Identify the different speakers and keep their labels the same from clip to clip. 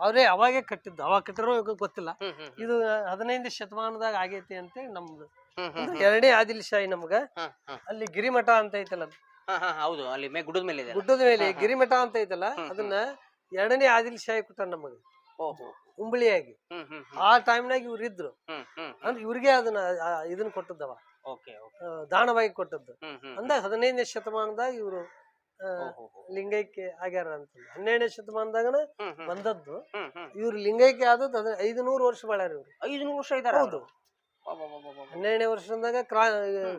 Speaker 1: ಅವರೇ ಅವಾಗೆ ಕಟ್ಟಿದ್ದು ಅವಾಗ ಕಟ್ಟಿರೋ ಗೊತ್ತಿಲ್ಲ. ಇದು ಹದಿನೈದು ಶತಮಾನದಾಗ ಆಗೈತಿ ಅಂತೇಳಿ ನಮ್ದು. ಅಂದ್ರೆ ಎರಡನೇ ಆದಿಲ್ ಶಾಹಿ ನಮ್ಗ. ಅಲ್ಲಿ ಗಿರಿಮಠ ಅಂತ ಐತಲ್ಲ ಅದು.
Speaker 2: ಹೌದು. ಅಲ್ಲಿ ಮೇ ಗುಡ್ಡದ ಮೇಲೆ ಇದೆ
Speaker 1: ಗುಡ್ಡದ ಮೇಲೆ ಗಿರಿಮಠ ಅಂತ ಐತಲ್ಲ ಅದನ್ನ ಎರಡನೇ ಆದಿಲ್ ಶಾಹಿ ಕೊಟ್ಟ ನಮಗ.
Speaker 2: ಓಹೋ. ಹ್ಮ್ ಹ್ಮ್
Speaker 1: ಆ ಟೈಮ್ನಾಗ ಇವ್ರು ಇದ್ರು.
Speaker 2: ಹ್ಮ್ ಹ್ಮ್
Speaker 1: ಅಂದ್ರೆ ಇವ್ರಿಗೆ ಅದನ್ನ ಆ, ಇದನ್ನ ಕೊಟ್ಟದ್ದವ.
Speaker 2: Okay okay.
Speaker 1: ಆ, ದಾನವಾಗಿ ಕೊಟ್ಟದ್ದು.
Speaker 2: ಹ್ಮ್ ಹ್ಮ್
Speaker 1: ಅಂದ ಹದಿನೈದನೇ ಶತಮಾನದಾಗ ಇವರು ಲಿಂಗೈಕ್ಯ ಆಗ್ಯಾರ ಅಂತ ಹನ್ನೆರಡನೇ ಶತಮಾನದಾಗನ ಬಂದದ್ದು. ಇವ್ರು ಲಿಂಗೈಕ್ಯ ಆದದ್ದು ಅದ ಐದುನೂರು ವರ್ಷ ಬಾಳ್ಯಾರ ಇವ್ರು.
Speaker 2: ಐದು ವರ್ಷ ಇದಾರ
Speaker 1: ಹೌದು. ಹನ್ನೆರಡನೇ ವರ್ಷದಾಗ ಕ್ರಾ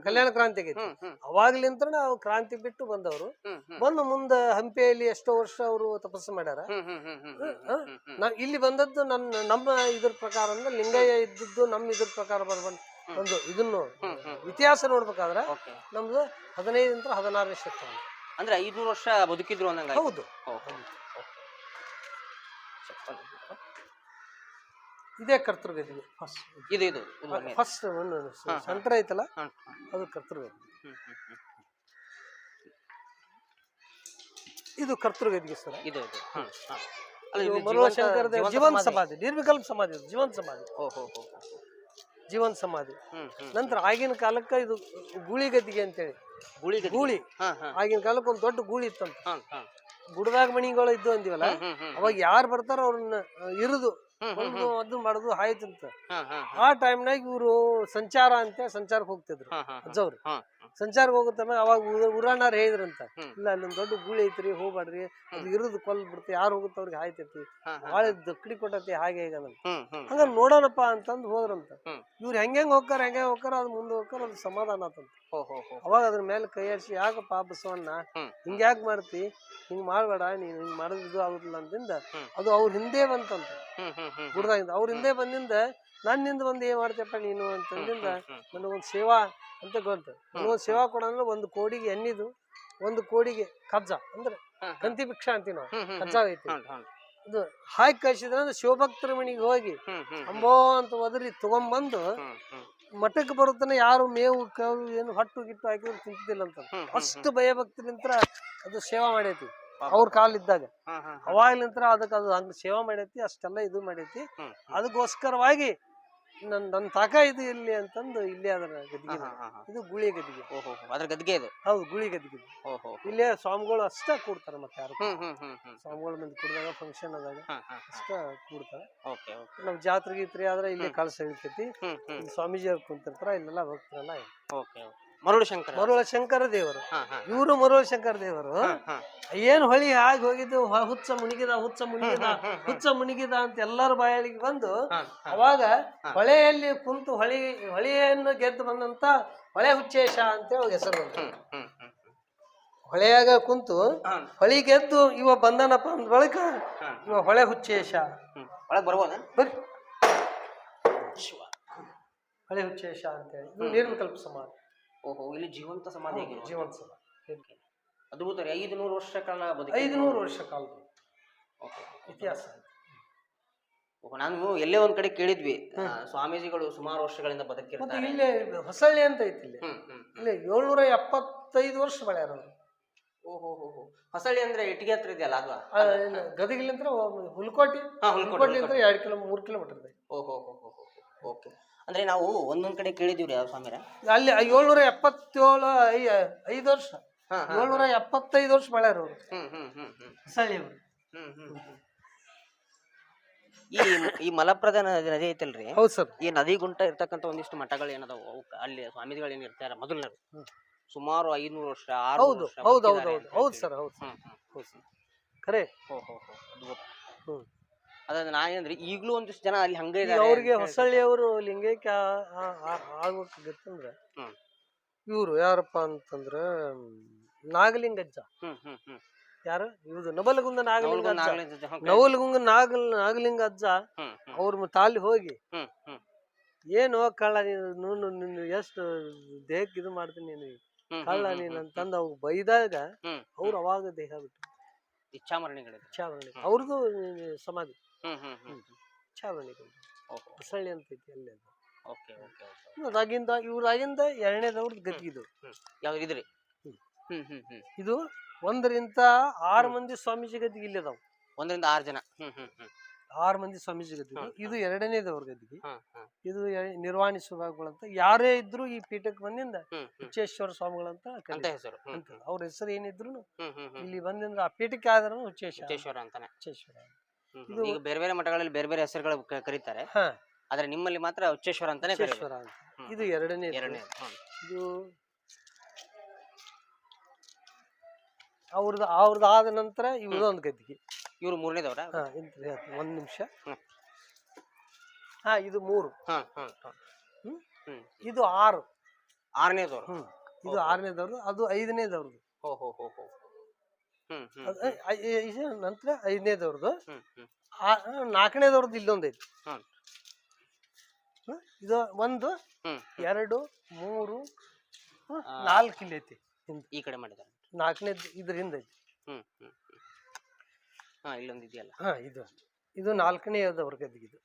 Speaker 1: ಕಲ್ಯಾಣ ಕ್ರಾಂತಿ ಆಗೈತಿ ಅವಾಗ್ಲಿಂತ ಅವ್ರು ಕ್ರಾಂತಿ ಬಿಟ್ಟು ಬಂದವರು. ಬಂದು ಮುಂದ ಹಂಪಿಯಲ್ಲಿ ಎಷ್ಟೋ ವರ್ಷ ಅವರು ತಪಸ್ಸು ಮಾಡ್ಯಾರ. ನಾವ್ ಇಲ್ಲಿ ಬಂದದ್ದು ನನ್ನ ನಮ್ಮ ಇದ್ರ ಪ್ರಕಾರ ಅಂದ್ರೆ ಲಿಂಗಯ್ಯ ಇದ್ದದ್ದು ನಮ್ಮ ಇದ್ರ ಪ್ರಕಾರ ಬರ್ಬಂದ್ ಒಂದು ಇದನ್ನು ಇತಿಹಾಸ ನೋಡ್ಬೇಕಾದ್ರೆ ನಮ್ದು ಹದಿನೈದರಿಂದ ಹದಿನಾರನೇ ಶತಮಾನ.
Speaker 2: ಅಂದ್ರೆ ಐದ್ನೂರು ವರ್ಷ ಬದುಕಿದ್ರು ಅನ್ನಂಗ
Speaker 1: ಹೌದು. ಇದೇ ಕರ್ತೃಗದಿಗೆ ಫಸ್ಟ್
Speaker 2: ಇದು ಇದು
Speaker 1: ಫಸ್ಟ್ ಸೆಂಟರ್ ಐತಲ್ಲ? ಅದು
Speaker 2: ಕರ್ತೃವೇದಿ.
Speaker 1: ಇದು ಕರ್ತೃಗದಿಗೆ ಸರ್.
Speaker 2: ಇದು ಇದು. ಅಲ್ಲ
Speaker 1: ಜೀವನ್
Speaker 2: ಸಮಾಧಿ.
Speaker 1: ನಿರ್ವಿಕಲ್ಪ ಸಮಾಧಿ ಜೀವನ್ ಸಮಾಧಿ.
Speaker 2: ಓ ಹೋ ಹೋ ಹೋ.
Speaker 1: ಜೀವನ್ ಸಮಾಧಿ. ನಂತರ ಆಗಿನ ಕಾಲಕ್ಕೆ ಇದು ಗೂಳಿಗದ್ದಿಗೆ ಅಂತೇಳಿ.
Speaker 2: ಗೂಳಿ.
Speaker 1: ಗೂಳಿ. ಆಗಿನ ಕಾಲಕ್ಕೆ ಒಂದು ದೊಡ್ಡ ಗೂಳಿ ಇತ್ತಂತ. ಗುಡ್ದಾಗ ಮಣಿಗಳು ಇದ್ದು ಅಂದಿವಲ್ಲ ಅವಾಗ ಯಾರು ಬರ್ತಾರ ಅವ್ರನ್ನ ಇರುದು ಅದು ಮಾಡುದು
Speaker 2: ಹಾಯ್ತಂತ
Speaker 1: ಆ ಟೈಮ್ನಾಗ ಇವರು ಸಂಚಾರ ಅಂತ ಸಂಚಾರಕ್ಕೆ ಹೋಗ್ತಿದ್ರು. ಅಜ್ಜವ್ರು. ಸಂಚಾರಕ್ಕೆ ಹೋಗುತ್ತಮ್ಮ ಅವಾಗ ಉರಾಣಾರ ಹೇಳಿದ್ರಂತ. ಇಲ್ಲ ಅಲ್ಲೊಂದ್ ದೊಡ್ಡ ಗೂಳಿ ಐತ್ರಿ ಹೋಗ್ಬೇಡ್ರಿ ಅದು ಇರೋದು ಕೊಲ್ ಬಿಡ್ತಿ ಯಾರು ಹೋಗುತ್ತೆ ಅವ್ರಿಗೆ
Speaker 2: ಹಾಯ್ತಿರ್ತಿ
Speaker 1: ಬಾಳ ದಕ್ಕಡಿ ಕೊಟ್ಟತಿ ಹಾಗೆ ಈಗ ಹಂಗ ನೋಡೋಣಪ್ಪ ಅಂತಂದ್ ಹೋದ್ರಂತ. ಇವ್ರು ಹೆಂಗ್ ಹೋಗ್ತಾರ ಹೆಂಗೆ ಹೋಗ್ತಾರ ಅದು ಮುಂದೆ ಹೋಗ್ತಾರ ಅದು ಸಮಾಧಾನ ಆತಂತ. ಅವಾಗ ಅದ್ರ ಮೇಲೆ ಕೈ ಹರಿಸಿ ಯಾಕಪ್ಪ ಬಸವಣ್ಣ. ಹಿಂಗ್ ಯಾಕೆ ಮಾಡ್ತಿ? ಹಿಂಗ್ ಮಾಡ್ಬೇಡ ನೀನ್ ಹಿಂಗ್ ಮಾಡಿದ್ರು ಆಗುದಿಲ್ಲ ಅಂದಿಂದ ಅದು ಅವ್ರ ಹಿಂದೆ ಬಂತಂತ. ಗುಡ್ದಾಗಿಂದ ಅವ್ರ ಹಿಂದೆ ಬಂದಿಂದ ನನ್ನಿಂದ ಬಂದು ಏನ್ ಮಾಡ್ತೇಪ್ಪ ನೀನು? ಅಂತಂದಿಂದ. ನನಗೊಂದು ಸೇವಾ ಅಂತ ಗೊತ್ತು. ಸೇವಾ ಕೊಡ ಅಂದ್ರೆ ಒಂದು ಕೋಡಿಗೆ ಎಣ್ಣಿದು ಒಂದು ಕೋಡಿಗೆ ಕಜ್ಜ ಅಂದ್ರೆ. ಕಂತಿ ಭಿಕ್ಷಾ ಅಂತೀವಿ ನಾವು. ಕಜ್ಜ ಐತಿ ಇದು ಹಾಕಿ ಕಳ್ಸಿದ್ರೆ ಅಂದ್ರೆ ಶಿವಭಕ್ತರ ಮನೆಗೆ ಹೋಗಿ ಅಂಬೋ ಅಂತ ಒದರಿ ತಗೊಂಬಂದು ಮಠಕ್ಕೆ ಬರುತ್ತಾನೆ ಯಾರು ಮೇವು ಕವು ಏನು ಹೊಟ್ಟು ಗಿಟ್ಟು ಹಾಕಿದ್ರು ತಿಂತಿದ್ದಿಲ್ಲ ಅಂತ. ಅಷ್ಟು ಭಯಭಕ್ತಿಲಿಂತ್ರ ಅದು ಸೇವಾ ಮಾಡೈತಿ. ಅವ್ರ ಕಾಲಿದ್ದಾಗ.
Speaker 2: ಇದ್ದಾಗ ಅವಾಗ
Speaker 1: ಅವಾಗ್ಲಿಂತ್ರ ಅದಕ್ಕೆ ಅದು ಹಂಗ ಸೇವಾ ಮಾಡೈತಿ ಅಷ್ಟೆಲ್ಲ ಇದು ಮಾಡೈತಿ. ಅದಕ್ಕೋಸ್ಕರವಾಗಿ ನನ್ ನನ್ನ ತಾಕ ಇದು ಇಲ್ಲಿ ಅಂತಂದು ಇಲ್ಲೇ ಅದರ ಗದಿಗೆ
Speaker 2: ಹಾ ಹಾ ಹಾ
Speaker 1: ಇದು ಗುಳಿ
Speaker 2: ಗದ್ದಿಗೆ ಓಹೋ. ಅದ್ರ ಗದ್ಗೆ ಇದು
Speaker 1: ಹೌದು ಗುಳಿ
Speaker 2: ಗದ್ದಿಗೆ ಓಹೋ.
Speaker 1: ಇಲ್ಲೇ ಸ್ವಾಮಿಗಳು ಅಷ್ಟ ಕೂಡ್ತಾರೆ ಮತ್ತೆ ಯಾರು
Speaker 2: ಹ್ಮ್ ಹ್ಮ್ ಹ್ಮ್ ಹ್ಮ್.
Speaker 1: ಸ್ವಾಮಿಗಳ ಮಂದಿ ಕುಡಿದಾಗ ಫಂಕ್ಷನ್
Speaker 2: ಹಾ ಹಾ
Speaker 1: ಅಷ್ಟ ಕೂಡ್ತಾರೆ.
Speaker 2: Okay okay.
Speaker 1: ನಾವ್ ಜಾತ್ರೆ ಗೀತ್ರೆ ಆದ್ರೆ ಇಲ್ಲಿ ಕಳ್ಸ ಹೇಳ್ತೈತಿ.
Speaker 2: ಹ್ಮ್ ಹ್ಮ್.
Speaker 1: ಇಲ್ಲಿ ಸ್ವಾಮೀಜಿ ಅವ್ರು ಕುಂತಿರ್ತಾರ ಇಲ್ಲೆಲ್ಲ ಹೋಗ್ತಾರಲ್ಲ
Speaker 2: ಓಕೆ ಓಕೆ. ಮರುಳು ಶಂಕರ
Speaker 1: ಮರುಳ ಶಂಕರ ದೇವರು ಇವರು ಮರುಳ ಶಂಕರ ದೇವರು ಏನ್ ಹೊಳಿ ಆಗಿ ಹೋಗಿದ್ದು ಹುಚ್ಚ ಮುನಿಗಿದ ಹುಚ್ಚ ಮುನಿಗಿದ ಹುಚ್ಚ ಮುನಿಗಿದ ಅಂತ ಎಲ್ಲರ ಬಾಯಳಿಗೆ ಬಂದು ಅವಾಗ ಹೊಳೆಯಲ್ಲಿ ಕುಂತು ಹೊಳಿ ಹೊಳೆಯನ್ನು ಗೆದ್ದು ಬಂದಂತ ಹೊಳೆ ಹುಚ್ಚೇಶ ಅಂತ ಹೇಳಿ ಹೆಸರು ಬಂತು. ಹೊಳೆಯಾಗ ಕುಂತು ಹೊಳಿ ಗೆದ್ದು ಇವ ಬಂದನಪ್ಪ ಅಂದ ಬಳಿಕ. ಇವ ಹೊಳೆ ಹುಚ್ಚೇಶ.
Speaker 2: ಒಳಗ್
Speaker 1: ಬರ್ರಿ. ಶಿವ. ಹೊಳೆ ಹುಚ್ಚೇಶ ಅಂತೇಳಿ ನಿರ್ವಿಕಲ್ಪ ಸಮಾಧಿ
Speaker 2: ಓಹೋ ಇಲ್ಲಿ ಜೀವಂತ ಸಮಾಧಿ
Speaker 1: ಜೀವಂತ ಸಮಾಧಿ.
Speaker 2: ಅದ್ಭುತ ರೀ ಐದು ನೂರು ವರ್ಷ ಕಾಲ ಬದುಕಿ
Speaker 1: ಐದುನೂರು ವರ್ಷ ಕಾಲದ
Speaker 2: ಓಕೆ.
Speaker 1: ಇತಿಹಾಸ
Speaker 2: ನಾನು ಎಲ್ಲೇ ಒಂದ್ ಕಡೆ ಕೇಳಿದ್ವಿ. ಸ್ವಾಮೀಜಿಗಳು ಸುಮಾರು ವರ್ಷಗಳಿಂದ ಬದುಕಿರ್ತಾರೆ.
Speaker 1: ಇಲ್ಲೇ ಹೊಸಳ್ಳಿ ಅಂತ ಐತಿ ಇಲ್ಲಿ. ಇಲ್ಲಿ ಏಳ್ನೂರ ಎಪ್ಪತ್ತೈದು ವರ್ಷ ಬೆಳ್ಯಾರ
Speaker 2: ಓಹೋ ಹೊಸಳ್ಳಿ ಅಂದ್ರೆ ಇಟ್ಟಿಗೆ ಹತ್ರ ಇದೆಯಲ್ಲ ಅದು?
Speaker 1: ಗದಗಿಲಿ ಅಂದ್ರೆ ಹುಲ್ಕೋಟಿ.
Speaker 2: ಹುಲ್ಕೋಟಿ
Speaker 1: ಅಂದ್ರೆ ಎರಡು ಕಿಲೋ ಮೂರು ಕಿಲೋಮೀಟರ್ ಇದೆ.
Speaker 2: ಓಹೋ ಹೋ ಹೋ ಹೋ. ಓಕೆ. ಅಂದ್ರೆ ನಾವು ಒಂದೊಂದ್ ಕಡೆ ಕೇಳಿದೀವ್ರಿ ಯಾವ ಸ್ವಾಮಿರ?
Speaker 1: ಅಲ್ಲಿ ಏಳ್ನೂರ ಎಪ್ಪತ್ತೇಳು ಐ- ಐದು ವರ್ಷ.
Speaker 2: ಹಾ ಹಾ
Speaker 1: ಏಳ್ನೂರ ಎಪ್ಪತ್ತೈದು ವರ್ಷ ಬೆಳ್ಯಾರ ಅವರು.
Speaker 2: ಹ್ಮ್ ಹ್ಮ್ ಹ್ಮ್ ಹ್ಮ್.
Speaker 1: ಹೊಸಳ್ಳಿ ಅವರು.
Speaker 2: ಹ್ಮ್ ಹ್ಮ್ ಹ್ಮ್. ಈ ಈ ಮಲಪ್ರದ ನದಿ ನದಿ ಐತಲ್ರಿ?
Speaker 1: ಹೌದು ಸರ್.
Speaker 2: ಈ ನದಿ ಗುಂಟ ಇರ್ತಕ್ಕಂಥ ಒಂದಿಷ್ಟು ಮಠಗಳು ಏನದಾವ? ಅವಕ್ಕ ಅಲ್ಲಿ ಸ್ವಾಮಿಗಳು ಏನ್ ಇರ್ತಾರ?
Speaker 1: ಮೊದಲನೇ
Speaker 2: ಸುಮಾರು ಐನೂರು ವರ್ಷ ಆರು
Speaker 1: ಹೌದು ಹೌದು ಹೌದು ಹೌದು ಹೌದು ಸರ್ ಹೌದು
Speaker 2: ಹ್ಮ್ ಹ್ಮ್.
Speaker 1: ಹೌದು ಸರ್. ಖರೆ.
Speaker 2: ಹೋ ಹೋ ಹೋ. ಅದ್ಭುತ.
Speaker 1: ಹ್ಮ್.
Speaker 2: ಅದ ನಾ ಏನಂದ್ರೆ ಈಗ್ಲೂ ಒಂದಿಷ್ಟು ಜನ ಅಲ್ಲಿ ಹಂಗೆ ಇದಾರೆ
Speaker 1: ಅವ್ರಿಗೆ ಹೊಸಳ್ಳಿ ಅವರು ಲಿಂಗೈಕ್ಯ ಆಗ್ಬೇಕು ಇವ್ರು ಯಾರಪ್ಪ ಅಂತಂದ್ರ ನಾಗಲಿಂಗಜ್ಜ ಯಾರು? ಇವ್ರು ನಬಲಗುಂದ ನಾಗಲಿಂಗ ನವಲಗುಂಗ ನಾಗಲ್ ನಾಗಲಿಂಗ ಅಜ್ಜ ಅವ್ರ ತಾಲಿ ಹೋಗಿ ಏನು ಕಳ್ಳ ನೀನು ನೀನು ನೀನು ಎಷ್ಟು ದೇಹಕ್ಕೆ ಇದು ಮಾಡ್ತೀನಿ ನೀನು ಕಳ್ಳ ನೀನು ಅಂತಂದು ಅವ್ ಬೈದಾಗ ಅವ್ರು ಅವಾಗ ದೇಹ ಬಿಟ್ಟು
Speaker 2: ಇಚ್ಛಾಮರಣಿಗಳು
Speaker 1: ಇಚ್ಛಾಮರಣಿ. ಅವ್ರದ್ದು ಸಮಾಧಿ. ಚಾವಣಿ ಹೊಸಳ್ಳಿ ಅಂತ ಐತಿ ಅಲ್ಲೇ ಅದು.
Speaker 2: Okay okay okay.
Speaker 1: ಅದಾಗಿಂದ ಇವ್ರಾಗಿಂದ ಎರಡನೇದವ್ರದ್ದು ಗತಿ
Speaker 2: ಇದು. ಯಾವ್ದು ಇದ್ರಿ?
Speaker 1: ಹ್ಮ್.
Speaker 2: ಹ್ಮ್
Speaker 1: ಇದು ಒಂದರಿಂದ ಆರು ಮಂದಿ ಸ್ವಾಮೀಜಿ ಗದ್ದಿಗೆ ಇಲ್ಲಿ ಅದಾವ.
Speaker 2: ಒಂದರಿಂದ ಆರು ಜನ. ಹ್ಮ್ ಹ್ಮ್ ಹ್ಮ್.
Speaker 1: ಆರು ಮಂದಿ ಸ್ವಾಮೀಜಿ ಗದ್ದಿಗೆ. ಇದು ಎರಡನೇದವ್ರ ಗದ್ದಿಗೆ. ಇದು ನಿರ್ವಾಣಿ ಸುಭಾಗಗಳಂತ ಯಾರೇ ಇದ್ರು ಈ ಪೀಠಕ್ಕೆ ಬಂದಿಂದ ಹುಚ್ಚೇಶ್ವರ ಸ್ವಾಮಿಗಳಂತ
Speaker 2: ಅಂತ ಹೆಸರು.
Speaker 1: ಅವ್ರ ಹೆಸರು ಏನಿದ್ರು ಇಲ್ಲಿ ಬಂದಿಂದ ಆ ಪೀಠಕ್ಕೆ ಆದ್ರೂ ಹುಚ್ಚೇಶ
Speaker 2: ಹುಚ್ಚೇಶ್ವರ ಅಂತಾನೆ.
Speaker 1: ಹುಚ್ಚೇಶ್ವರ
Speaker 2: ಈಗ ಬೇರೆ ಬೇರೆ ಮಠಗಳಲ್ಲಿ ಬೇರೆ ಬೇರೆ ಹೆಸರುಗಳು ಕ- ಕರೀತಾರೆ.
Speaker 1: ಹಾ.
Speaker 2: ಆದ್ರೆ ನಿಮ್ಮಲ್ಲಿ ಮಾತ್ರ ಉಚ್ಚೇಶ್ವರ ಅಂತಾನೆ ಕರೀತಾರೆ.
Speaker 1: ಹುಚ್ಚೇಶ್ವರ ಅಂತ.
Speaker 2: ಹ್ಮ್.
Speaker 1: ಇದು ಎರಡನೇ
Speaker 2: ಎರಡನೇ
Speaker 1: ಇದು ಅವ್ರದ್ದು ಅವ್ರದ್ದು ಆದ ನಂತರ ಇವ್ರದ್ದು ಒಂದು ಗದ್ದಿಗೆ.
Speaker 2: ಇವ್ರು ಮೂರನೇದವ್ರ?
Speaker 1: ಹಾ ಇಂತ ಹೇಳ್ತೀನಿ, ಒಂದ್ ನಿಮಿಷ.
Speaker 2: ಹ್ಮ್.
Speaker 1: ಹಾ ಇದು ಮೂರು.
Speaker 2: ಹ್ಮ್ ಹ್ಮ್ ಹ್ಮ್.
Speaker 1: ಹ್ಮ್?
Speaker 2: ಹ್ಮ್.
Speaker 1: ಇದು ಆರು.
Speaker 2: ಆರನೇದವ್ರು?
Speaker 1: ಹ್ಮ್. ಇದು ಆರನೇದವ್ರು ಅದು ಐದನೇದವ್ರದ್ದು
Speaker 2: ಹೋ ಹೋ ಹೋ ಹೋ.
Speaker 1: ನಂತರ ಐದನೇದವ್ರದ್ದು ನಾಲ್ಕನೇದವ್ರದ್ದು ಇಲ್ಲೊಂದೈತಿ
Speaker 2: ಹ್ಮ್.
Speaker 1: ಹ್ಮ್? ಇದು ಒಂದು ಎರಡು ಮೂರು. ನಾಲ್ಕು ಇಲ್ಲಿ ಐತಿ
Speaker 2: ಈ ಕಡೆ ಮಾಡಿದ್ದಾರೆ
Speaker 1: ನಾಲ್ಕನೇದು ಇದ್ರ ಹಿಂದೆ ಐತಿ
Speaker 2: ಹಾ ಇಲ್ಲೊಂದು ಇದೆಯಲ್ಲ.
Speaker 1: ಹಾ ಇದು. ಇದು ನಾಲ್ಕನೇ ಅವ್ರ ಗದ್ದಿಗೆ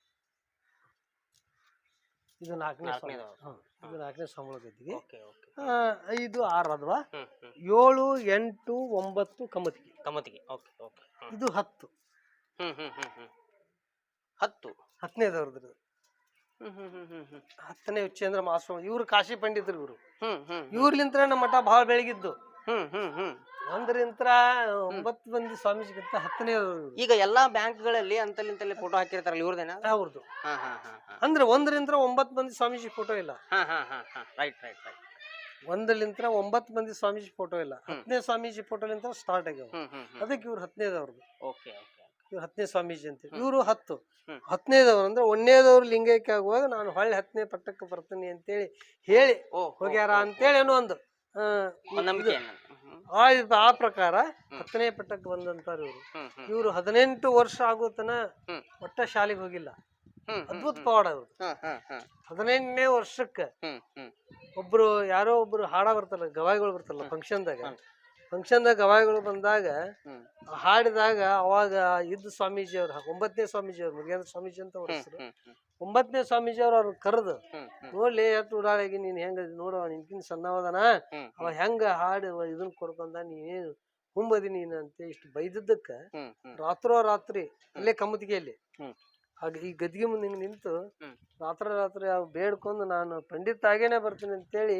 Speaker 1: ಇದು ನಾಲ್ಕನೇ. ಇದು ನಾಲ್ಕನೇ ಸಂಬಳ ಗದ್ದಿಗೆ ಐದು ಆರು ಅದ್ವಾ ಏಳು ಎಂಟು ಒಂಬತ್ತು ಕಮತಿಗೆ.
Speaker 2: ಕಮತಿಗೆ. Okay okay.
Speaker 1: ಇದು ಹತ್ತು.
Speaker 2: ಹತ್ತು.
Speaker 1: ಹತ್ತನೇದವ್ರದ್ದು ಹತ್ತನೇ ಉಚ್ಚೇಂದ್ರ ಮಾಸ್ವಾಮಿ ಇವ್ರು ಕಾಶಿ ಪಂಡಿತರು ಇವರು. ಇವ್ರಲಿಂತ್ರ ನಮ್ಮ ಮಠ ಭಾಳ ಬೆಳಗಿದ್ದು.
Speaker 2: ಹ್ಮ್ ಹ್ಮ್ ಹ್ಮ್.
Speaker 1: ಒಂದರಿಂತ್ರ ಒಂಬತ್ತು ಮಂದಿ ಸ್ವಾಮೀಜಿಗಿಂತ ಹತ್ತನೇ
Speaker 2: ಈಗ ಎಲ್ಲಾ ಬ್ಯಾಂಕ್ಗಳಲ್ಲಿ ಅಂತಲ್ಲಿಂತಲ್ಲಿ ಫೋಟೋ ಹಾಕಿರ್ತಾರಲ್ಲ ಇವ್ರದೇನ?
Speaker 1: ಅವ್ರದ್ದು ಅಂದ್ರೆ ಒಂದರಿಂದ ಒಂಬತ್ತು ಮಂದಿ ಸ್ವಾಮೀಜಿ ಫೋಟೋ ಇಲ್ಲ.
Speaker 2: ರೈಟ್ ರೈಟ್ ರೈಟ್
Speaker 1: ಒಂಬತ್ತು ಮಂದಿ ಸ್ವಾಮೀಜಿ ಫೋಟೋ ಇಲ್ಲ. ಹತ್ತನೇ ಸ್ವಾಮೀಜಿ ಫೋಟೋಲಿಂತ್ರ ಸ್ಟಾರ್ಟ್ ಆಗ್ಯಾವ. ಅದಕ್ಕೆ ಇವ್ರು ಹತ್ತನೇದವ್ರದ್ದು
Speaker 2: ಓಕೆ ಓಕೆ
Speaker 1: ಇವ್ರು ಹತ್ತನೇ ಸ್ವಾಮೀಜಿ ಅಂತ. ಇವರು ಹತ್ತು. ಹತ್ತನೇದವ್ರು ಅಂದ್ರೆ ಒಂದನೇದವ್ರು ಲಿಂಗೈಕ್ಯ ಆಗುವಾಗ ನಾನು ಹೊಳ್ಳಿ ಹತ್ತನೇ ಪಟ್ಟಕ್ಕೆ ಬರ್ತೀನಿ ಅಂತೇಳಿ ಹೇಳಿ
Speaker 2: ಓ
Speaker 1: ಹೋಗ್ಯಾರ ಅಂತೇಳಿ ಏನೋ ಒಂದ್.
Speaker 2: ನಂಬಿಕೆ?
Speaker 1: ಆ ಇದು ಆ ಪ್ರಕಾರ ಹತ್ತನೇ ಪಟ್ಟಕ್ಕೆ ಬಂದಂತಾರ ಇವರು. ಇವರು ಹದಿನೆಂಟು ವರ್ಷ ಆಗೋತನ. ಒಟ್ಟ ಶಾಲೆಗೆ ಹೋಗಿಲ್ಲ. ಅದ್ಭುತ ಪವಾಡ ಅವ್ರು. ಹದಿನೆಂಟನೇ ವರ್ಷಕ್ಕೆ ಒಬ್ರು ಯಾರೋ ಒಬ್ರು ಹಾಡ ಬರ್ತಲ್ಲ ಗವಾಯಿಗಳು ಬರ್ತಾರಲ್ಲ ಫಂಕ್ಷನ್ದಾಗ. ಫಂಕ್ಷನ್ದಾಗ ಗವಾಯಿಗಳು ಬಂದಾಗ ಹಾಡಿದಾಗ ಅವಾಗ ಇದ್ದ ಸ್ವಾಮೀಜಿ ಅವ್ರ ಒಂಬತ್ತನೇ ಸ್ವಾಮೀಜಿ ಅವ್ರು ಮುರುಗೇಂದ್ರ ಸ್ವಾಮೀಜಿ ಅಂತ ಅವ್ರ ಹೆಸರು. ಒಂಬತ್ತನೇ ಸ್ವಾಮೀಜಿ ಅವ್ರ ಕರೆದು ನೋಡ್ಲಿ ಎತ್ತು ಉಡಾಳಾಗಿ ನೀನ್ ಹೆಂಗ ನೋಡು ನಿನ್ಕಿನ್ ಸಣ್ಣವದನ. ಅವ ಹೆಂಗ ಹಾಡು ಇದನ್ ಕೊಡ್ಕೊಂಡ ನೀನೇನು ಹುಂಬದಿ ನೀನು ಅಂತ ಇಷ್ಟು ಬೈದದ್ದಕ್ಕ ರಾತ್ರೋ ರಾತ್ರಿ ಅಲ್ಲೇ ಕಮ್ಮತಿಗೆಯಲ್ಲಿ ಹಾಗೆ ಈ ಗದ್ಗೆ ಮುಂದೆ ನಿಂತು ರಾತ್ರೋ ರಾತ್ರಿ ಅವ್ ಬೇಡ್ಕೊಂಡು ನಾನು ಪಂಡಿತ ಆಗೇನೆ ಬರ್ತೀನಿ ಅಂತೇಳಿ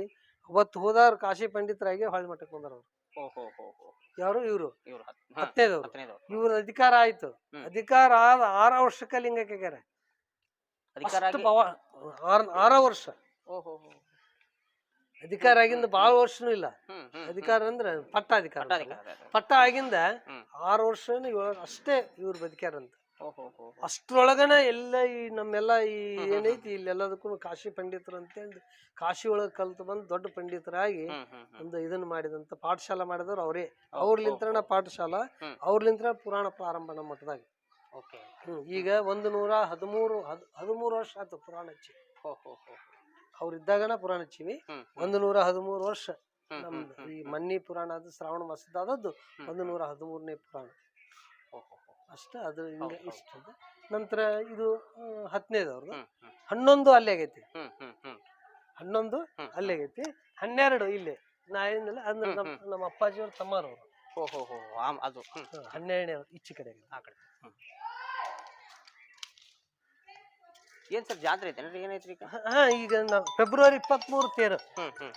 Speaker 1: ಅವತ್ತು ಹೋದಾರ ಕಾಶಿ ಪಂಡಿತರಾಗಿ ಹೊಳ್ಳಿ ಮಠಕ್ಕೆ ಬಂದಾರ ಅವ್ರು ಯಾರು? ಇವರು. ಹತ್ತನೇದವ್ರು. ಇವ್ರ ಅಧಿಕಾರ ಆಯ್ತು. ಅಧಿಕಾರ ಆದ ಆರ ವರ್ಷಕ್ಕೆ ಲಿಂಗಕ್ಕೆ
Speaker 2: ಅಧಿಕಾರ
Speaker 1: ಅಷ್ಟು
Speaker 2: ಆಗಿ
Speaker 1: ಪವ- ಆರ್ ಆರ ವರ್ಷ. ಅಧಿಕಾರ ಆಗಿಂದ ಬಹಳ ವರ್ಷನೂ ಇಲ್ಲ.
Speaker 2: ಹ್ಮ್ ಹ್ಮ್
Speaker 1: ಅಧಿಕಾರ ಅಂದ್ರೆ ಪಟ್ಟ ಅಧಿಕಾರ
Speaker 2: ಪಟ್ಟಾಧಿಕಾರ ಅದೇ, ಅದೇ.
Speaker 1: ಪಟ್ಟ ಆಗಿಂದ
Speaker 2: ಹ್ಮ್.
Speaker 1: ಆರು ವರ್ಷ ಅಷ್ಟೇ ಇವ್ರು ಬದುಕ್ಯಾರಂತ
Speaker 2: ಓಹೋ ಹೋ.
Speaker 1: ಅಷ್ಟ್ರೊಳಗನ ಎಲ್ಲ ಈ ನಮ್ಮೆಲ್ಲ ಈ ಏನೈತಿ ಇಲ್ಲೆಲ್ಲದಕ್ಕೂ ಕಾಶಿ ಪಂಡಿತರು ಅಂತೇಳಿ ಕಾಶಿ ಒಳಗೆ ಕಲ್ತು ಬಂದು ದೊಡ್ಡ ಪಂಡಿತರಾಗಿ
Speaker 2: ಹ್ಮ್ ಹ್ಮ್ ಹ್ಮ್.
Speaker 1: ಒಂದು ಇದನ್ನ ಮಾಡಿದಂತ ಪಾಠಶಾಲಾ ಮಾಡಿದವ್ರು ಅವರೇ. ಅವ್ರಲಿಂತ್ರನ ಪಾಠಶಾಲಾ
Speaker 2: ಹ್ಮ್.
Speaker 1: ಅವ್ರಲಿಂತ್ರ ಪುರಾಣ ಪ್ರಾರಂಭ ನಮ್ಮ ಮಠದಾಗ.
Speaker 2: ಓಕೆ.
Speaker 1: ಈಗ ಒಂದು ನೂರ ಹದಿಮೂರು ಹದ್ ಹದಿಮೂರು ವರ್ಷ ಆಯ್ತು ಪುರಾಣ ಹಚ್ಚಿ
Speaker 2: ಹೋ ಹೋ ಹೋ
Speaker 1: ಅವ್ರು ಇದ್ದಾಗನ ಪುರಾಣ ಹಚ್ಚಿವಿ ಒಂದು ನೂರ ಹದಿಮೂರು ವರ್ಷ ನಮ್ದು. ಈ ಮನ್ನಿ ಪುರಾಣ ಅದು ಶ್ರಾವಣ ಮಾಸದಾದದ್ದು ಒಂದು ನೂರ ಹದಿಮೂರನೇ ಪುರಾಣ. ಅಷ್ಟ ಅದು ಹಿಂಗೆ ಇಷ್ಟ ನಂತರ ಇದು ಹತ್ತನೇದವ್ರದ್ದು. ಹನ್ನೊಂದು ಅಲ್ಲೇ ಆಗೈತಿ. ಹನ್ನೊಂದು. ಅಲ್ಲೇ ಆಗೈತಿ. ಹನ್ನೆರಡು ಇಲ್ಲೇ. ನಾ ಏನಿಲ್ಲ ಅಂದ್ರೆ ನಮ್ಮ ನಮ್ಮ ಅಪ್ಪಾಜಿಯವ್ರ ತಮ್ಮರವರು
Speaker 2: ಓಹೋ ಅದು.
Speaker 1: ಹನ್ನೆರಡನೇ ಈಚೆ ಕಡೆ
Speaker 2: ಆ ಕಡೆ ಹ್ಮ್ ಏನ್ ಸರ್ ಜಾತ್ರೆ ಐತೇನ್ರಿ ಏನೈತ್ರಿ ಈಗ?
Speaker 1: ಹಾ ಈಗ ನಾವು ಫೆಬ್ರವರಿ ಇಪ್ಪತ್ಮೂರು ತೇರು.
Speaker 2: ಹ್ಮ್ ಹ್ಮ್.